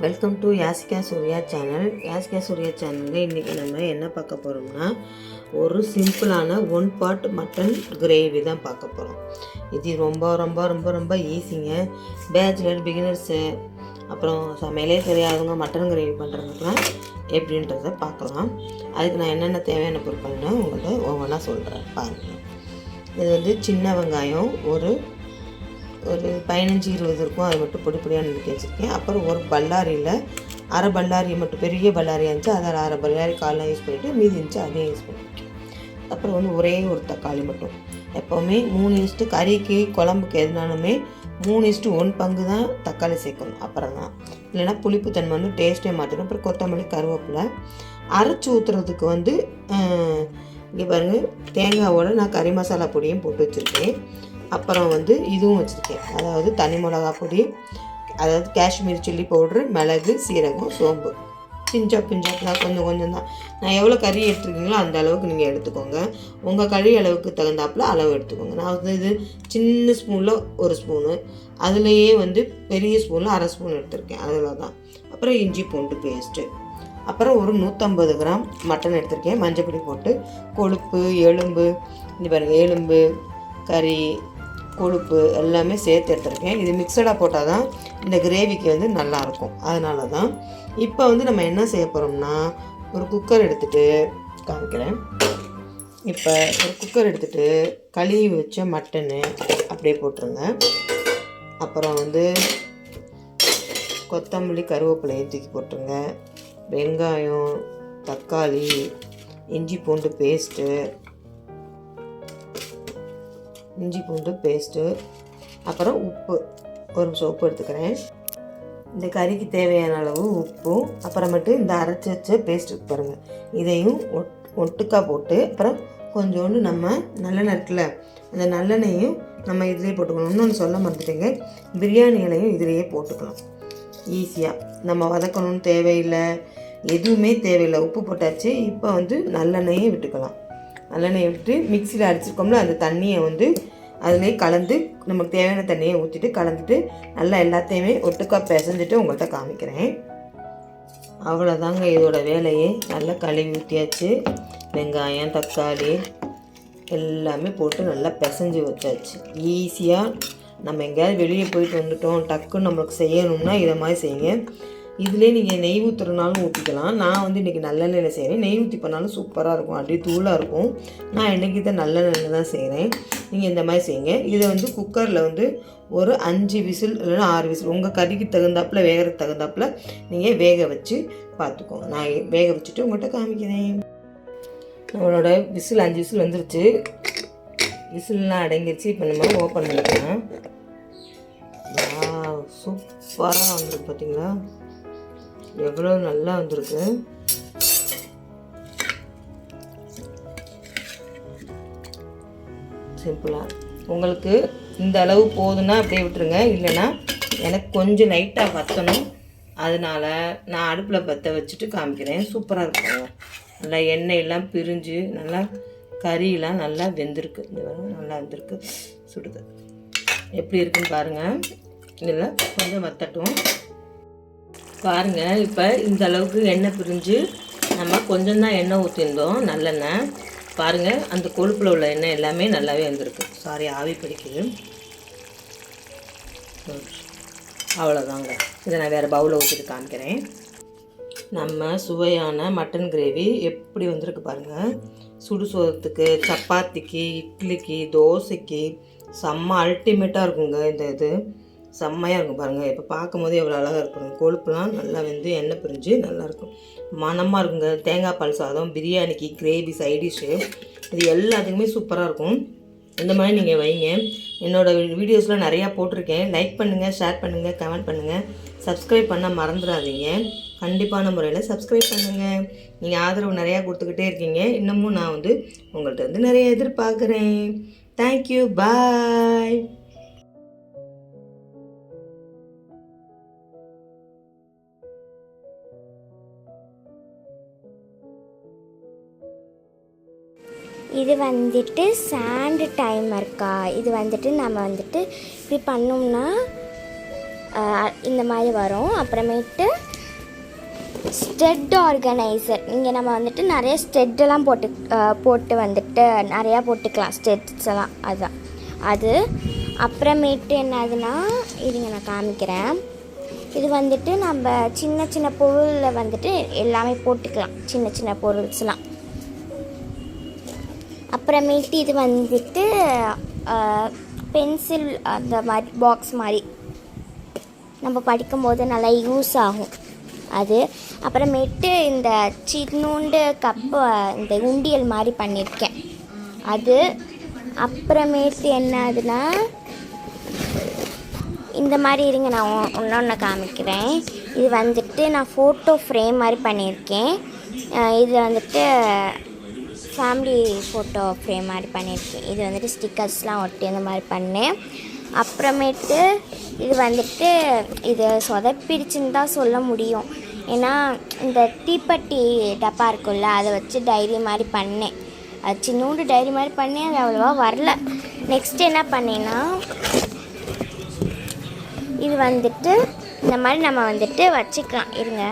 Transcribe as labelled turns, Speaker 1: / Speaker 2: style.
Speaker 1: Welcome to Yasika Surya channel Yasika Surya சேனலில் இன்றைக்கி நம்ம என்ன பார்க்க போகிறோம்னா ஒரு சிம்பிளான ஒன் பாட் மட்டன் கிரேவி தான் பார்க்க போகிறோம் இது ரொம்ப ரொம்ப ரொம்ப ரொம்ப ஈஸிங்க பேச்சுலர் பிகினர்ஸு அப்புறம் சமையலே தெரியாதவங்க மட்டன் கிரேவி பண்ணுறதுக்குலாம் எப்படின்றத பார்க்கலாம். அதுக்கு நான் என்னென்ன தேவையான பொருட்கள்னு உங்கள்கிட்ட ஒவ்வொன்றா சொல்கிறேன் பாருங்கள் இது வந்து சின்ன வெங்காயம் ஒரு ஒரு பதினஞ்சு இருபது இருக்கும். அது மட்டும் பொடி பொடியாக நறுக்கி வச்சுருக்கேன். அப்புறம் ஒரு பல்லாரியில் அரை பல்லாரி மட்டும் பெரிய பல்லாரியாக இருந்துச்சு. அதில் அரை பல்லாரி காலெலாம் யூஸ் பண்ணிவிட்டு மீதி இருந்துச்சு அதையும் யூஸ் பண்ணிட்டேன் அப்புறம் வந்து ஒரே ஒரு தக்காளி மட்டும். எப்போவுமே மூணு இஸ்ட்டு கறிக்கு குழம்புக்கு எதுனாலுமே மூணு இஸ்ட்டு ஒன் பங்கு தான் தக்காளி சேர்க்கணும். அப்புறம் தான். இல்லைன்னா புளிப்பு தன்மை வந்து டேஸ்ட்டே மாற்றிடும் அப்புறம் கொத்தமல்லி கருவேப்பிலை. அரைச்சி ஊற்றுறதுக்கு வந்து இங்கே பாருங்கள் தேங்காவோட நான் கறி மசாலா பொடியும் போட்டு வச்சுருக்கேன். அப்புறம் வந்து இதுவும் வச்சுருக்கேன். அதாவது தனி மிளகா பொடி அதாவது காஷ்மீர் சில்லி பவுட்ரு மிளகு சீரகம் சோம்பு. பிஞ்சா பிஞ்சா கொஞ்சம் கொஞ்சம் தான் நான் எவ்வளோ கறி எடுத்துருக்கீங்களோ அந்த அளவுக்கு நீங்கள் எடுத்துக்கோங்க. உங்கள் கறி அளவுக்கு தகுந்தாப்புல அளவு எடுத்துக்கோங்க. நான் வந்து இது சின்ன ஸ்பூனில் ஒரு ஸ்பூனு அதுலேயே வந்து பெரிய ஸ்பூனில் அரை ஸ்பூன் எடுத்திருக்கேன். அதில் தான் அப்புறம் இஞ்சி பூண்டு பேஸ்ட்டு. அப்புறம் ஒரு நூற்றம்பது கிராம் மட்டன் எடுத்திருக்கேன். மஞ்சப்பொடி போட்டு கொழுப்பு எலும்பு இந்த பாருங்கள் எலும்பு கறி கொழுப்பு எல்லாமே சேர்த்து எடுத்துருக்கேன். இது மிக்சடாக போட்டால் தான் இந்த கிரேவிக்கு வந்து நல்லாயிருக்கும். அதனால தான் இப்போ வந்து நம்ம என்ன செய்ய போகிறோம்னா ஒரு குக்கர் எடுத்துகிட்டு காமிக்கிறேன். இப்போ ஒரு குக்கர் எடுத்துகிட்டு கழுவி வச்ச மட்டனு அப்படியே போட்டுருங்க. அப்புறம் வந்து கொத்தமல்லி கருவேப்பிலையும் தூக்கி போட்டுருங்க. வெங்காயம் தக்காளி இஞ்சி பூண்டு பேஸ்ட்டு இஞ்சி பூண்டு பேஸ்ட்டு அப்புறம் உப்பு. ஒரு நிமிஷம் உப்பு எடுத்துக்கிறேன். இந்த கறிக்கு தேவையான அளவு உப்பும் அப்புறமேட்டு இந்த அரைச்சி வச்ச பேஸ்ட்டு பாருங்கள் இதையும் ஒட் ஒட்டுக்கா போட்டு அப்புறம் கொஞ்சோண்டு நம்ம நல்லெண்ணெய் இருக்குல்ல அந்த நல்லெண்ணையும் நம்ம இதிலே போட்டுக்கணும். இன்னொன்று சொல்ல மறந்துட்டேங்க. பிரியாணி இலையும் இதிலேயே போட்டுக்கலாம். ஈஸியாக நம்ம வதக்கணும்னு தேவையில்லை எதுவுமே தேவையில்லை. உப்பு போட்டாச்சு இப்போ வந்து நல்லெண்ணையும் விட்டுக்கலாம். நல்லெண்ணெயை விட்டு மிக்சியில் அரைச்சிருக்கோம்ல அந்த தண்ணியை வந்து அதிலே கலந்து நமக்கு தேவையான தண்ணியை ஊற்றிட்டு கலந்துட்டு நல்லா எல்லாத்தையுமே ஒட்டுக்கா பிசைஞ்சிட்டு உங்கள்கிட்ட காமிக்கிறேன். அவ்வளோதாங்க இதோட வேலையே. நல்லா கழுவி ஊற்றியாச்சு வெங்காயம் தக்காளி எல்லாமே போட்டு நல்லா பிசைஞ்சு வச்சாச்சு. ஈஸியாக நம்ம எங்கேயாவது வெளியே போயிட்டு வந்துட்டோம் டக்குன்னு நம்மளுக்கு செய்யணும்னா இதை மாதிரி செய்யுங்க. இதிலே நீங்கள் நெய் ஊற்றுறனாலும் ஊற்றிக்கலாம் நான் வந்து இன்றைக்கி நல்லெண்ணெயில் செய்கிறேன் நெய் ஊற்றி பண்ணாலும் சூப்பராக இருக்கும். அப்படியே தூளாக இருக்கும். நான் இன்றைக்கி இதை நல்லெண்ணெயில் தான் செய்கிறேன் நீங்கள் இந்த மாதிரி செய்யுங்க. இதை வந்து குக்கரில் வந்து ஒரு அஞ்சு விசில் இல்லைன்னா ஆறு விசில் உங்கள் கறிக்கு தகுந்தாப்புல வேகிறதுக்கு தகுந்தாப்புல நீங்கள் வேக வச்சு பார்த்துக்கோங்க நான் வேக வச்சுட்டு உங்கள்கிட்ட காமிக்கிறேன். நம்மளோட விசில் அஞ்சு விசில் வந்துருச்சு. விசில்லாம் அடங்கிருச்சு. இப்போ நம்ம ஓப்பன் பண்ணிக்கலாம். சூப்பராக வந்துருக்கு பார்த்தீங்களா எவ்வளோ நல்லா வந்திருக்கு. சிம்பிளாக உங்களுக்கு இந்த அளவு போதுன்னா அப்படியே விட்டுருங்க. இல்லைன்னா எனக்கு கொஞ்சம் லைட்டாக வற்றணும் அதனால் நான் அடுப்பில் பற்ற வச்சுட்டு காமிக்கிறேன். சூப்பராக இருக்கும் நல்லா எண்ணெயெல்லாம் பிரிஞ்சு நல்லா கறியெல்லாம் நல்லா வெந்திருக்கு. இந்த நல்லா வெந்திருக்கு. சுடுது. எப்படி இருக்குன்னு பாருங்கள் இதில் கொஞ்சம் வத்தட்டும். பாருங்கள் இப்போ இந்த அளவுக்கு எண்ணெய் பிரிஞ்சு நம்ம கொஞ்சம் தான் எண்ணெய் ஊற்றிருந்தோம் நல்லெண்ணெய். பாருங்கள் அந்த கொழுப்பில் உள்ள எண்ணெய் எல்லாமே நல்லாவே வந்திருக்கு. சாரி ஆவி பிடிக்குது. அவ்வளோதாங்க இதை நான் வேறு பவுலில் ஊற்றிட்டு காமிக்கிறேன். நம்ம சுவையான மட்டன் கிரேவி எப்படி வந்திருக்கு பாருங்கள் சுடுசோதத்துக்கு சப்பாத்திக்கு இட்லிக்கு தோசைக்கு செம்ம அல்டிமேட்டாக இருக்குங்க இந்த இது. செம்மையாக இருக்கும் பாருங்கள் இப்போ பார்க்கும்போது எவ்வளோ அழகாக இருக்கும் கொழுப்புலாம் நல்லா வந்து எண்ணெய் பிரிஞ்சு நல்லாயிருக்கும் மனமாக இருக்குங்க. தேங்காய் பால் சாதம் பிரியாணிக்கு கிரேவி சைடிஷ்ஷு இது எல்லாத்துக்குமே சூப்பராக இருக்கும். இந்த மாதிரி நீங்கள் வைங்க. என்னோடய வீடியோஸ்லாம் நிறையா போட்டிருக்கேன். லைக் பண்ணுங்கள் ஷேர் பண்ணுங்கள் கமெண்ட் பண்ணுங்கள் சப்ஸ்கிரைப் பண்ண மறந்துடாதீங்க. கண்டிப்பான முறையில் சப்ஸ்கிரைப் பண்ணுங்கள் நீங்கள் ஆதரவு நிறையா கொடுத்துக்கிட்டே இருக்கீங்க. இன்னமும் நான் வந்து உங்கள்கிட்ட வந்து நிறைய எதிர்பார்க்குறேன். தேங்க்யூ பாய்
Speaker 2: இது வந்துட்டு சாண்டு டைமர்க்கா இது வந்துட்டு நம்ம வந்துட்டு இப்படி பண்ணோம்னா இந்த மாதிரி வரும். அப்புறமேட்டு ஸ்டெட் ஆர்கனைசர் இங்கே நம்ம வந்துட்டு நிறைய ஸ்டெட்டெல்லாம் போட்டு போட்டு வந்துட்டு நிறையா போட்டுக்கலாம். ஸ்டெட்ஸ் எல்லாம் அதுதான் அது அப்புறமேட்டு என்னதுன்னா இதுங்க நான் காமிக்கிறேன். இது வந்துட்டு நம்ம சின்ன சின்ன பொருளில் வந்துட்டு எல்லாமே போட்டுக்கலாம். சின்ன சின்ன பொருள்ஸ்லாம். அப்புறமேட்டு இது வந்துட்டு பென்சில் அந்த மாதிரி பாக்ஸ் மாதிரி. நம்ம படிக்கும்போது நல்லா யூஸ் ஆகும் அது. அப்புறமேட்டு இந்த சின்னூண்டு கப்பு இந்த உண்டியல் மாதிரி பண்ணியிருக்கேன் அது. அப்புறமேட்டு என்னதுன்னா இந்த மாதிரி இருங்க நான் ஒன்று காமிக்கிறேன். இது வந்துட்டு நான் ஃபோட்டோ ஃப்ரேம் மாதிரி பண்ணியிருக்கேன் இது வந்துட்டு ஃபேமிலி ஃபோட்டோ ஃப்ரேம் மாதிரி பண்ணியிருக்கேன். இது வந்துட்டு ஸ்டிக்கர்ஸ்லாம் ஒட்டி இந்த மாதிரி பண்ணேன். அப்புறமேட்டு இது வந்துட்டு இது சொதப்பிடுச்சுன்னு தான் சொல்ல முடியும். ஏன்னா இந்த தீப்பெட்டி டப்பா இருக்குல்ல அதை வச்சு டைரி மாதிரி பண்ணேன். அது சின்னூண்டு டைரி மாதிரி பண்ணேன் அது அவ்வளோவா வரல. நெக்ஸ்ட் என்ன பண்ணேன்னா இது வந்துட்டு இந்த மாதிரி நம்ம வந்துட்டு வச்சுக்கலாம். இருங்க.